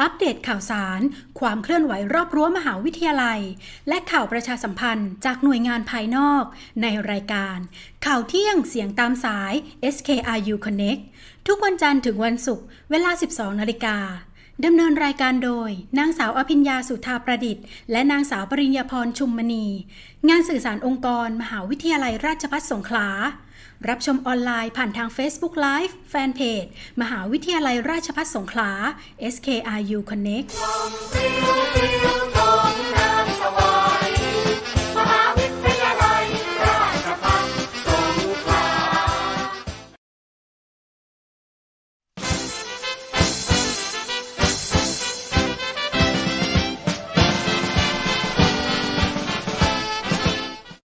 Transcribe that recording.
อัปเดตข่าวสาร ความเคลื่อนไหวรอบรั้วมหาวิทยาลัย และข่าวประชาสัมพันธ์จากหน่วยงานภายนอก ในรายการ ข่าวเที่ยงเสียงตามสาย SKRU Connect ทุกวันจันทร์ถึงวันศุกร์เวลา 12 นาฬิกา ดำเนินรายการโดย นางสาวอภิญญาสุธาประดิษฐ์ และนางสาวปริญญาพรชุมมณี งานสื่อสารองค์กร มหาวิทยาลัยราชภัฏสงขลา รับชมออนไลน์ผ่านทาง Facebook Live แฟนเพจ มหาวิทยาลัยราชภัฏสงขลา SKRU Connect